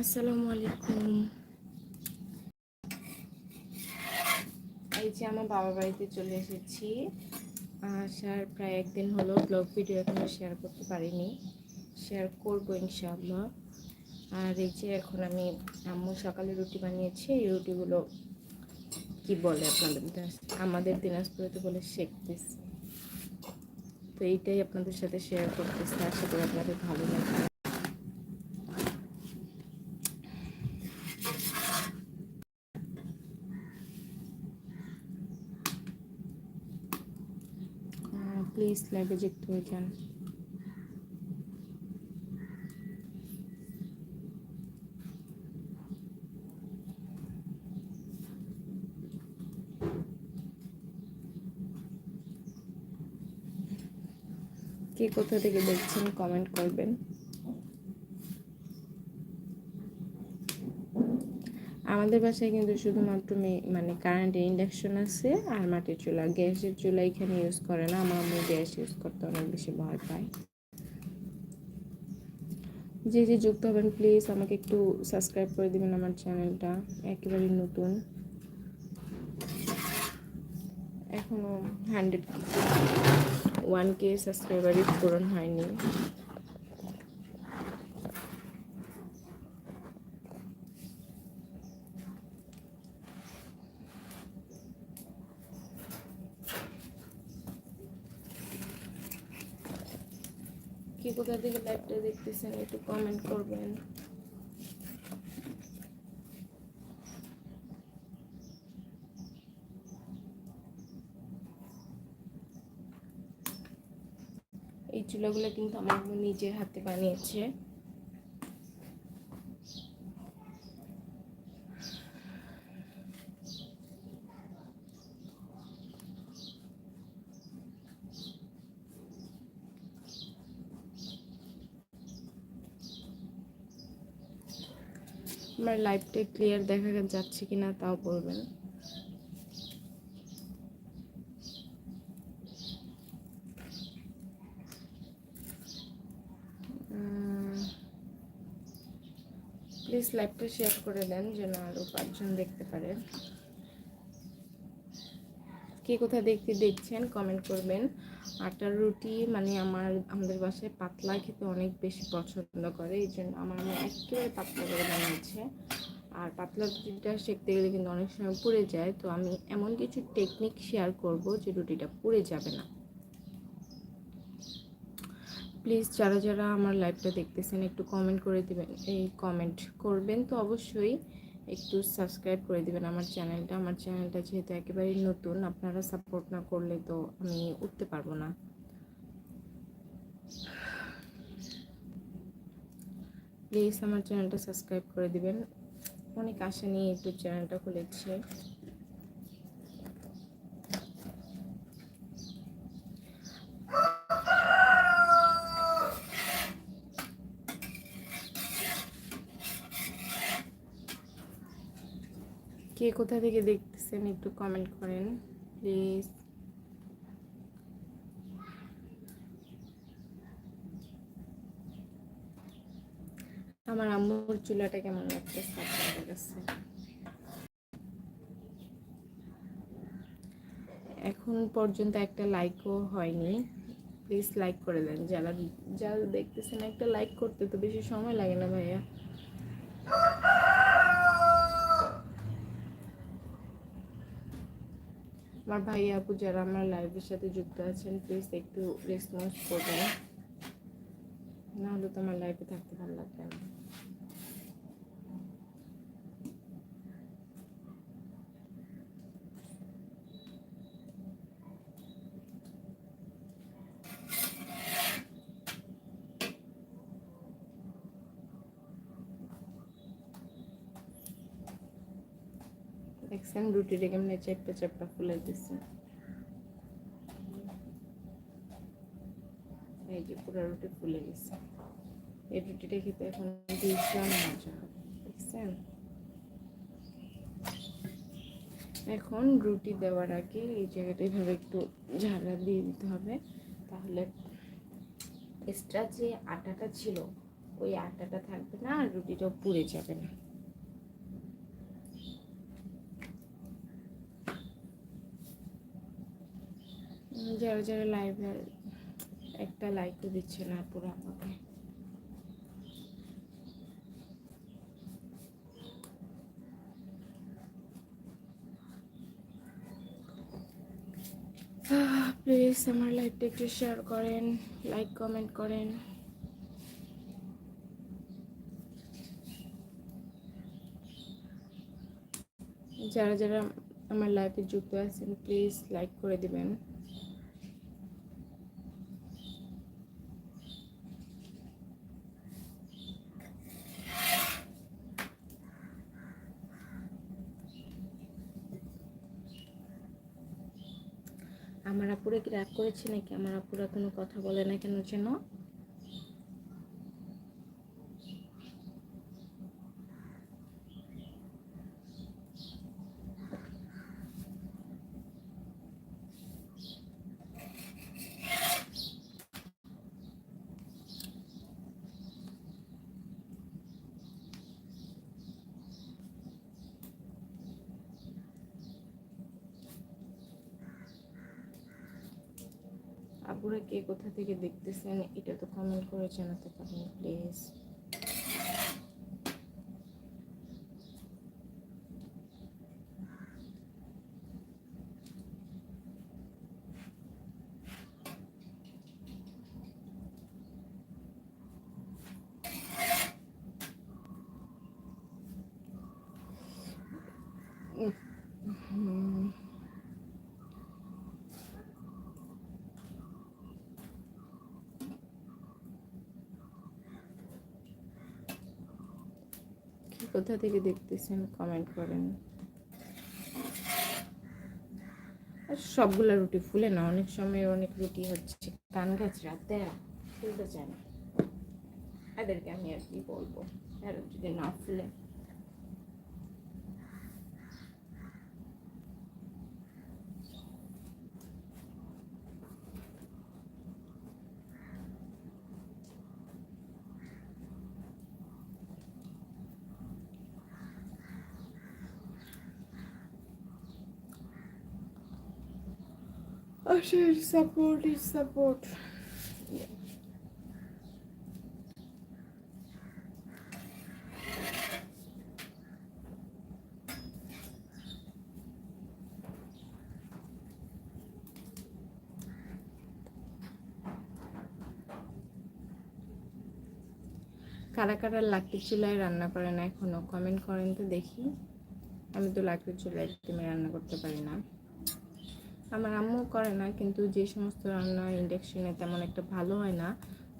আসসালামু আলাইকুম। এই যে আমার বাবার বাড়িতে চলে এসেছি। আসার প্রায় একদিন হলো ব্লগ ভিডিও এখনও শেয়ার করতে পারিনি। শেয়ার করব ইনশাআল্লাহ। আর এই যে এখন আমি আম্মু সকালে রুটি বানিয়েছি, এই রুটিগুলো কি বলে আপনাদের আমাদের দিনাজপুরে তো বলে শেখতেছি তো এইটাই আপনাদের সাথে শেয়ার করতেছি। আশা করি আপনাদের ভালো লাগবে। প্লিজ লাইভে যুক্ত হয়ে যান কে কোথা থেকে দেখছেন কমেন্ট করবেন। আমাদের বাসায় কিন্তু শুধুমাত্র মানে কারেন্টের ইন্ডাকশন আছে আর মাটির চুলা। গ্যাসের চুলা এখানে ইউজ করে না, আমার আম্মু গ্যাস ইউজ করতে অনেক বেশি ভয় পায়। যে যে যুক্ত হবেন প্লিজ আমাকে একটু সাবস্ক্রাইব করে দিবেন আমার চ্যানেলটা একেবারে নতুন। এখনও হান্ড্রেড ওয়ান কে সাবস্ক্রাইবারই পূরণ হয়নি। কি কোথা থেকে লাইভটা দেখতেছেন, একটু কমেন্ট করবেন। এই চুলাগুলো কিন্তু আমার নিজের হাতে বানিয়েছে। আমার লাইভটা ক্লিয়ার দেখা যাচ্ছে কিনা তাও বলবেন। প্লিজ লাইভটা শেয়ার করে দেন যেন আরও পাঁচজন দেখতে পারে কে কোথা দেখতে দেখছেন কমেন্ট করবেন। আটার রুটি মানে আমার, আমাদের বাসায় পাতলা খেতে অনেক বেশি পছন্দ করে, এই জন্য আমার আম্মু একেবারে পাতলা করে বানিয়েছে আর পাতলা রুটিটা সেঁকতে গেলে কিন্তু অনেক সময় পুড়ে যায়, তো আমি এমন কিছু টেকনিক শেয়ার করব যে রুটিটা পুড়ে যাবে না। প্লিজ যারা যারা আমার লাইভটা দেখতেছেন একটু কমেন্ট করে দিবেন, এই কমেন্ট করবেন, তো অবশ্যই একটু সাবস্ক্রাইব করে দেবেন আমার চ্যানেলটা আমার চ্যানেলটা যেহেতু একেবারেই নতুন, আপনারা সাপোর্ট না করলে তো আমি উঠতে পারব না। প্লিজ আমার চ্যানেলটা সাবস্ক্রাইব করে দিবেন। অনেক আশা নিয়ে ইউটিউব চ্যানেলটা খুলেছি। কোথা থেকে দেখতেছেন একটু কমেন্ট করেন প্লিজ আমার আম্মুর চুলাটা কেমন লাগতেছে এখন পর্যন্ত একটা লাইকও হয়নি। প্লিজ লাইক করে দেন। যারা যারা দেখতেছেন একটা লাইক করতে তো বেশি সময় লাগে না ভাইয়া। আমার ভাই আপু যারা আমার লাইফের সাথে যুক্ত আছেন প্লিজ একটু রেসপন্স করবেন। নাহলে তো আমার লাইফে থাকতে ভালো লাগবে না। দেখছেন রুটিটা কেমনে চেপটা চেপটা ফুলে দিচ্ছে এই যে পুরো রুটি ফুলে গেছে। এই রুটিটা খেতে এখন ভীষণ মজা হবে, দেখছেন? এখন রুটি দেওয়ার আগে এই জায়গাটা এভাবে একটু ঝাড়া দিয়ে দিতে হবে। তাহলে এক্সট্রা যে আটাটা ছিল, ওই আটাটা থাকবে না, আর রুটিটাও পুড়ে যাবে না। যারা যারা লাইভে একটা লাইকও দিচ্ছে না পুরো আমাকে। প্লিজ আমার লাইভটা একটু শেয়ার করেন লাইক কমেন্ট করেন। যারা যারা আমার লাইফে যুক্ত আছেন প্লিজ লাইক করে দিবেন আমার আপুরা কি রাগ করেছে নাকি? আমার আপুরা কোনো কথা বলে না কেন যেন? আপুরা কে কোথা থেকে দেখতেছেন? এটা তো কমেন্ট করে জানাতে পারেন প্লিজ হুম কি কোথা থেকে দেখতেছেন? কমেন্ট করেন। আর সবগুলা রুটি ফুলে না, অনেক সময় অনেক রুটি হচ্ছে। কান গাছ রাতে ফুলতে চায় না। এদেরকে আমি আর কি বলব? আর যদি না ফুলে। Asher, support is support. কারা কারা লাকড়ির চুলায় রান্না করেন এখনও? কমেন্ট করেন তো দেখি। আমি তো লাকড়ির চুলায় একদমই রান্না করতে পারি না। আমার আম্মু করে না, কিন্তু যে সমস্ত রান্না ইন্ডাকশনে তেমন একটা ভালো হয় না,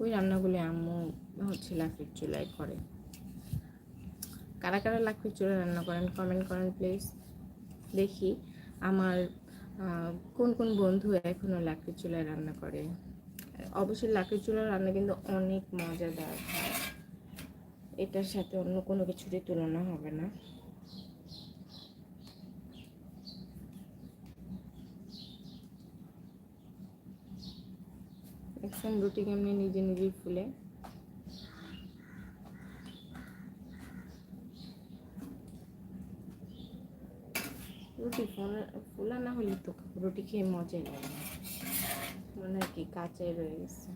ওই রান্নাগুলি আম্মু হচ্ছে লাকড়ির চুলায় করে। কারা কারা লাকড়ির চুলায় রান্না করেন কমেন্ট করেন প্লিজ দেখি আমার কোন কোন বন্ধু এখনও লাকড়ির চুলায় রান্না করে। অবশ্যই লাকড়ির চুলার রান্না কিন্তু অনেক মজাদার হয়। এটার সাথে অন্য কোনো কিছুরই তুলনা হবে না। দেখছেন রুটি কেমনি নিজে নিজেই ফুলে। রুটি ফোলা না হলে তো রুটি খেয়ে মজাই লাগে মনে হয় কি কাঁচাই রয়ে গেছে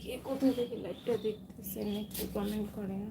কে কোথা লাইভটা দেখতেছেন একটু কমেন্ট করেন।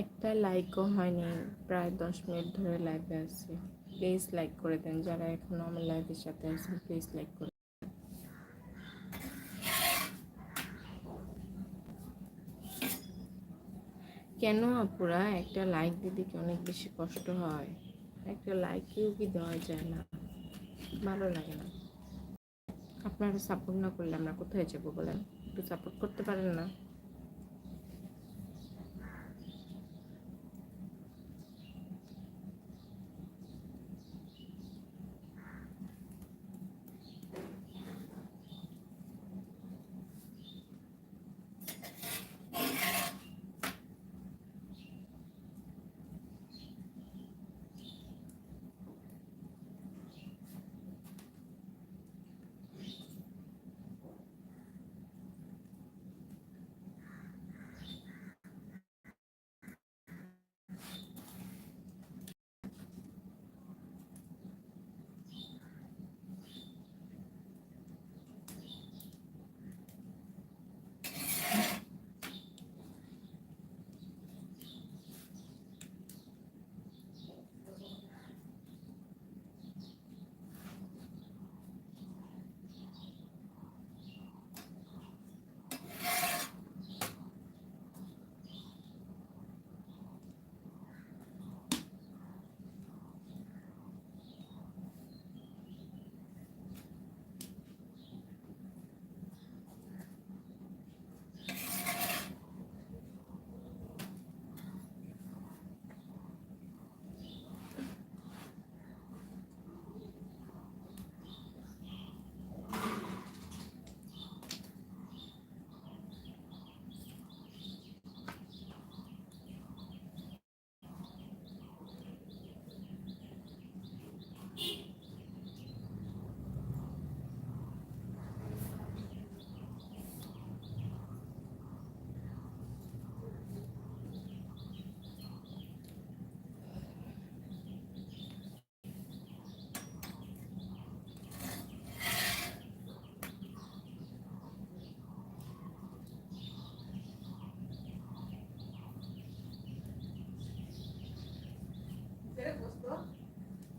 একটা লাইকও হয়নি, প্রায় দশ মিনিট ধরে লাইভে আছি। প্লিজ লাইক করে দেন, যারা এখনও আমার লাইভের সাথে আছেন প্লিজ লাইক করে কেন আপুরা? একটা লাইক দিতে কি অনেক বেশি কষ্ট হয়? একটা লাইকেও কি দেওয়া যায় না? ভালো লাগে না। আপনারা সাপোর্ট না করলে আমরা কোথায় যাব বলেন? একটু সাপোর্ট করতে পারেন না?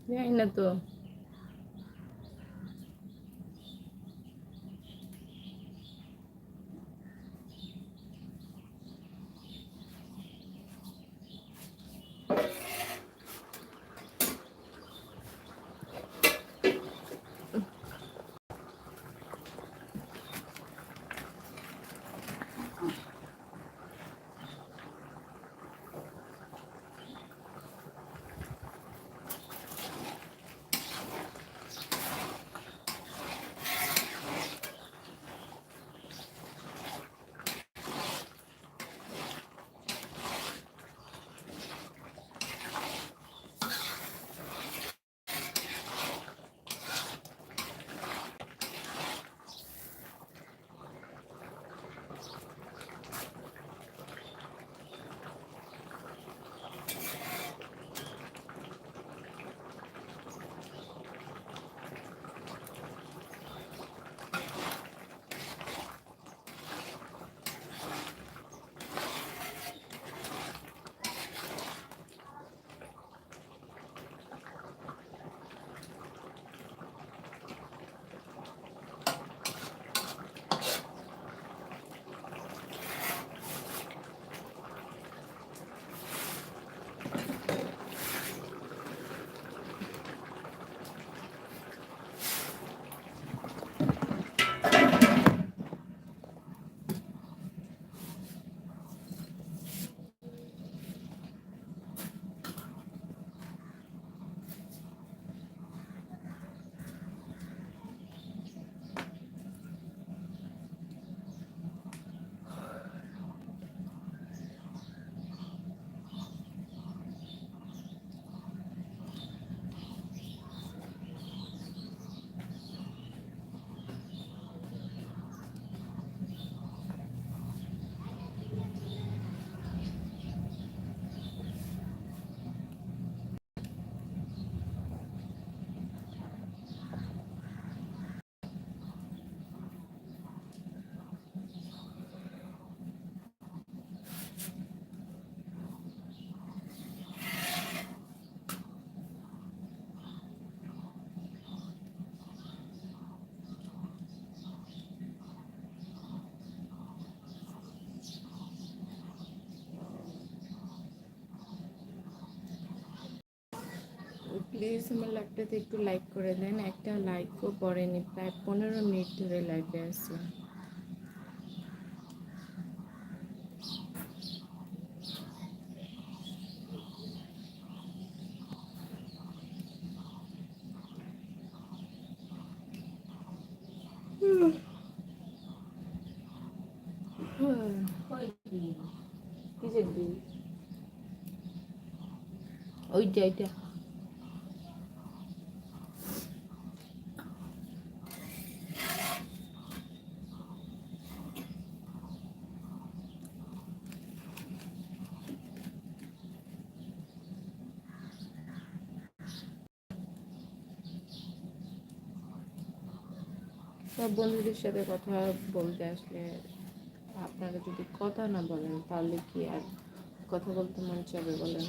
জানি না তো প্লিজ আমার লাইভটাতে একটু লাইক করে দেন একটা লাইকও পড়েনি প্রায় পনেরো মিনিট ধরে লাইভে আছে। ওইটা ওইটা। সব বন্ধুদের সাথে কথা বলতে আসলে আপনারা যদি কথা না বলেন তাহলে কি আর কথা বলতে মন চাবে বলেন?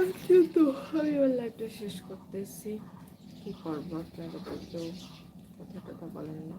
আজকে তো আমি আমার লাইফটা শেষ করতেছি। কি করব? আপনারা তো কেউ কথা টথা বলেন না।